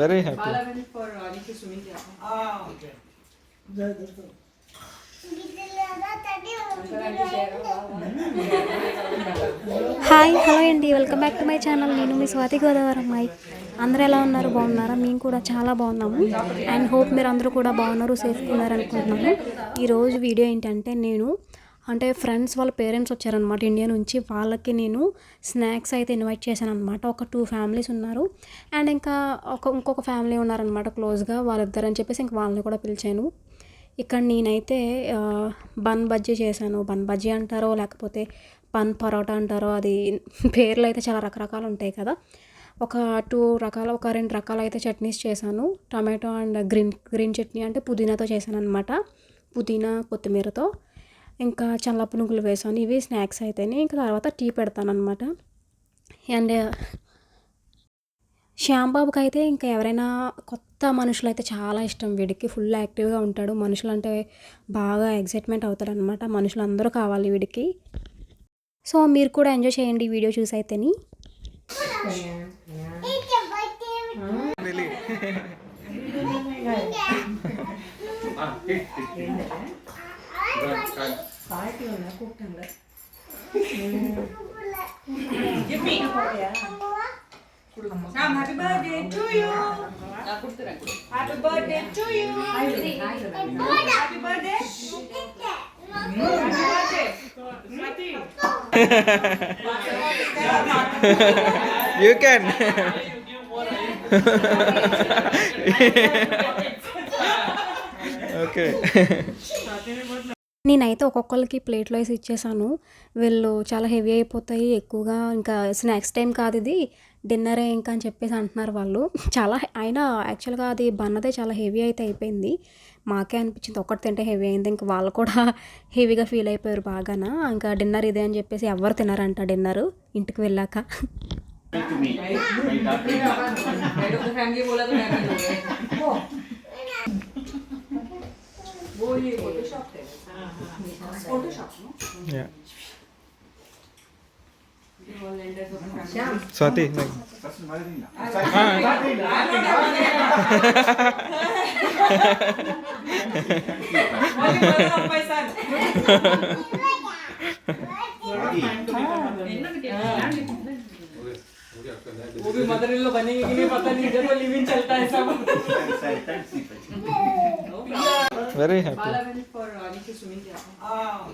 Very happy. Hi hello అండి. Welcome back to my channel నేను మీ స్వాతి గోదావరి అమ్మాయి. అందరూ ఎలా ఉన్నారు? బాగున్నారా? మేము కూడా చాలా బాగున్నాము. అండ్ హోప్ మీరు అందరూ కూడా బాగున్నారు సేఫ్గా ఉన్నారు అనుకుంటున్నాను ఈరోజు వీడియో ఏంటంటే నేను అంటే ఫ్రెండ్స్ వాళ్ళ పేరెంట్స్ వచ్చారనమాట ఇండియా నుంచి. వాళ్ళకి నేను స్నాక్స్ అయితే ఇన్వైట్ చేశాను అనమాట ఒక టూ ఫ్యామిలీస్ ఉన్నారు. అండ్ ఇంకా ఒక ఇంకొక ఫ్యామిలీ ఉన్నారనమాట క్లోజ్గా వాళ్ళిద్దరని చెప్పేసి ఇంక వాళ్ళని కూడా పిలిచాను. ఇక్కడ నేనైతే బన్ బజ్జీ చేశాను. బన్ బజ్జీ అంటారో లేకపోతే బన్ పరోటా అంటారో అది పేర్లు అయితే చాలా రకరకాలు ఉంటాయి కదా. ఒక టూ రకాల ఒక రెండు రకాలు అయితే చట్నీస్ చేశాను. Tomato and green green chutney అంటే పుదీనాతో చేశాను అనమాట పుదీనా కొత్తిమీరతో. ఇంకా చల్ల పునుగులు వేసాను. ఇవి స్నాక్స్ అయితేనే ఇంకా తర్వాత టీ పెడతాను అనమాట అండ్ శ్యాంబాబుకి అయితే ఇంకా ఎవరైనా కొత్త మనుషులు అయితే చాలా ఇష్టం వీడికి. ఫుల్ యాక్టివ్గా ఉంటాడు. మనుషులు అంటే బాగా ఎగ్జైట్మెంట్ అవుతాడు అనమాట మనుషులు అందరూ కావాలి వీడికి. సో మీరు కూడా ఎంజాయ్ చేయండి ఈ వీడియో చూసి అయితేని பாட்டி ஒன்று கூப்பிட்டாங்களே ஹாப்பி பர்த்டே டு யூ நான் கொடுத்துறேன் happy birthday to you happy birthday you can okay నేనైతే ఒక్కొక్కరికి ప్లేట్లో వేసి ఇచ్చేసాను వీళ్ళు చాలా హెవీ అయిపోతాయి ఎక్కువగా ఇంకా స్నాక్స్ టైం కాదు ఇది డిన్నరే ఇంకా అని చెప్పేసి అంటున్నారు వాళ్ళు చాలా అయినా యాక్చువల్గా అది బన్నదే చాలా హెవీ అయితే అయిపోయింది మాకే అనిపించింది ఒక్కటి తింటే హెవీ అయింది ఇంకా వాళ్ళు కూడా హెవీగా ఫీల్ అయిపోయారు బాగానా ఇంకా డిన్నర్ ఇదే అని చెప్పేసి ఎవరు తినారంట డిన్నర్ ఇంటికి వెళ్ళాక हाँ, हाँ, हाँ। स्वाति वो भी मदर इन लोग बनेंगे कि नहीं पता नहीं जब लिविंग चलता है सब। Very happy. Bala went for Rani ki swimming. Ah,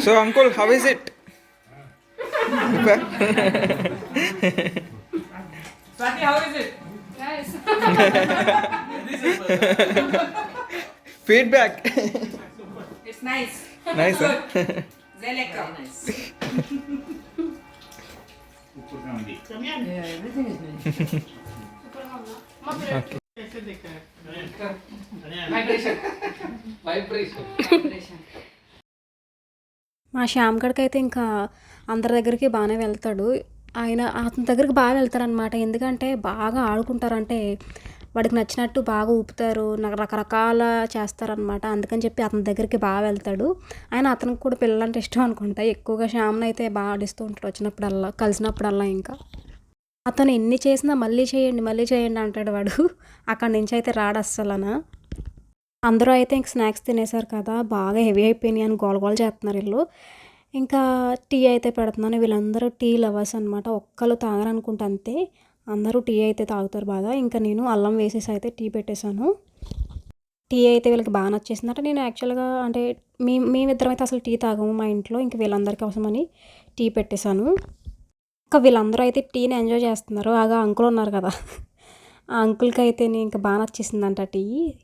So uncle, how is it? Swati, how is it? Feedback It's nice. Nice Sehr lecker. మా శ్యామ్ గడికి అయితే ఇంకా అందరి దగ్గరికి బాగానే వెళ్తాడు ఆయన అతని దగ్గరికి బాగా వెళ్తారనమాట ఎందుకంటే బాగా ఆడుకుంటారంటే వాడికి నచ్చినట్టు బాగా ఊపుతారు నాకు రకరకాల చేస్తారనమాట అందుకని చెప్పి అతని దగ్గరికి బాగా వెళ్తాడు. ఆయన అతనికి కూడా పిల్లలంటే ఇష్టం అనుకుంటా. ఎక్కువగా శ్యామ్ని అయితే బాగా ఆడిస్తూ ఉంటాడు వచ్చినప్పుడల్లా కలిసినప్పుడల్లా ఇంకా. అతను ఎన్ని చేసినా మళ్ళీ చేయండి మళ్ళీ చేయండి అంటాడు వాడు. అక్కడి నుంచి అయితే రాడు అస్సలనా. అందరూ అయితే ఇంక స్నాక్స్ తినేసారు కదా బాగా హెవీ అయిపోయినాయి అని గోల గోల చేస్తున్నారు వీళ్ళు. ఇంకా టీ అయితే పెడుతున్నాను. వీళ్ళందరూ టీ లవర్స్ అనమాట ఒక్కరు తాగరనుకుంటే అంతే. అందరూ టీ అయితే తాగుతారు బాగా. ఇంకా నేను అల్లం వేసేసి అయితే టీ పెట్టేశాను. టీ అయితే వీళ్ళకి బాగా నచ్చేసిందంటే. నేను యాక్చువల్గా అంటే మీ మేమిద్దరం అయితే అసలు టీ తాగము మా ఇంట్లో. ఇంకా వీళ్ళందరికీ అవసరమని టీ పెట్టేశాను. ఇంకా వీళ్ళందరూ అయితే టీని ఎంజాయ్ చేస్తున్నారు. ఆగా అంకుల్ ఉన్నారు కదా. ఆ అంకుల్కి అయితే నేను ఇంకా బాగా నచ్చేసిందంట టీ.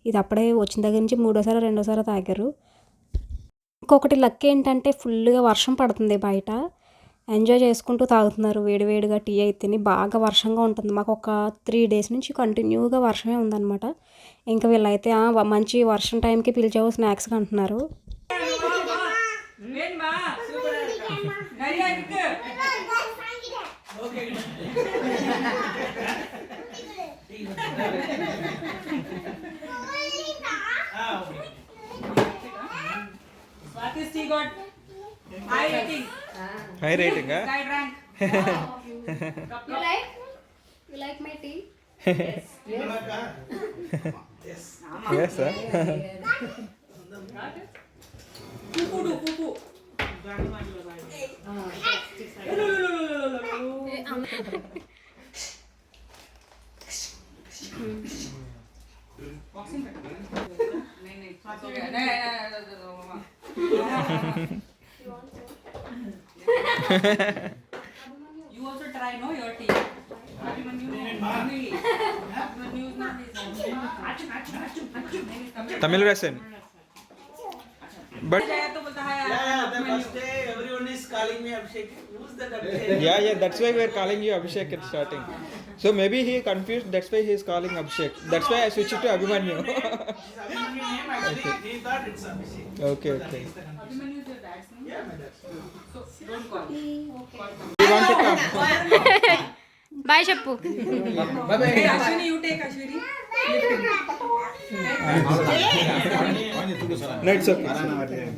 ఇది అప్పుడే వచ్చిన దగ్గర నుంచి మూడోసారి రెండోసారి తాగారు. ఇంకొకటి లక్ ఏంటంటే ఫుల్గా వర్షం పడుతుంది బయట. ఎంజాయ్ చేసుకుంటూ తాగుతున్నారు. వేడివేడిగా టీ అయితేని బాగా వర్షంగా ఉంటుంది. మాకు ఒక త్రీ డేస్ నుంచి కంటిన్యూగా వర్షమే ఉందన్నమాట. ఇంకా వీళ్ళైతే "ఆ, వ- మంచి వర్షం టైంకి పిలిచావు స్నాక్స్గా అంటున్నారు Artist got high rating. High rating, huh? High rank. you like? You like my tea? yes. Yes. yes. yes, sir. Pupu do pupu. Boxing. नहीं नहीं नहीं नहीं you also try, no, your tea. Tamil वैसे बट तो बोलता calling me Abhishek. Who's that Abhishek? Yeah, yeah, that's why we're calling you Abhishek at starting. So maybe he confused, that's why he's calling Abhishek. That's why I switched it to Abhimanyu. Abhimanyu name actually, he thought it's Abhishek. okay, okay. is. Abhimanyu is your dad's name. Yeah, my dad's name. So don't call. Okay. You want to come? Bye చెప్పు.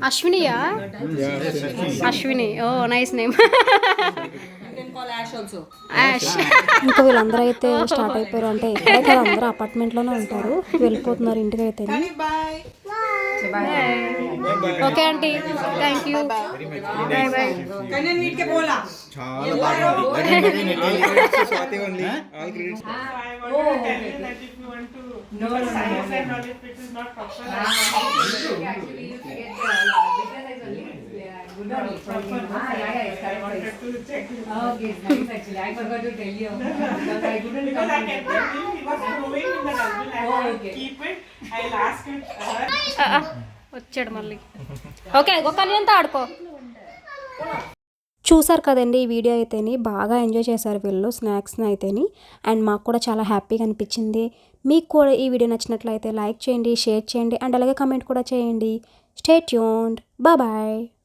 అశ్వినియా? Ashwini. Oh nice name ఇంకా వీళ్ళందరూ అయితే start అయిపోయారు. అంటే అందరూ అపార్ట్మెంట్లోనే ఉంటారు. వెళ్ళిపోతున్నారు ఇంటికి అయితే. Okay aunty thank you bye bye Kanyan meet ke bola. Swati only. All credits. వచ్చాడు మళ్ళీ. ఓకే ఒక కళ్యాణ్తో ఆడుకో. చూసారు కదండి ఈ వీడియో అయితేని బాగా ఎంజాయ్ చేశారు వీళ్ళు స్నాక్స్ని అయితేని. అండ్ మాకు కూడా చాలా హ్యాపీగా అనిపించింది. మీకు కూడా ఈ వీడియో నచ్చినట్లయితే లైక్ చేయండి షేర్ చేయండి అండ్ అలాగే కమెంట్ కూడా చేయండి. Stay tuned bye.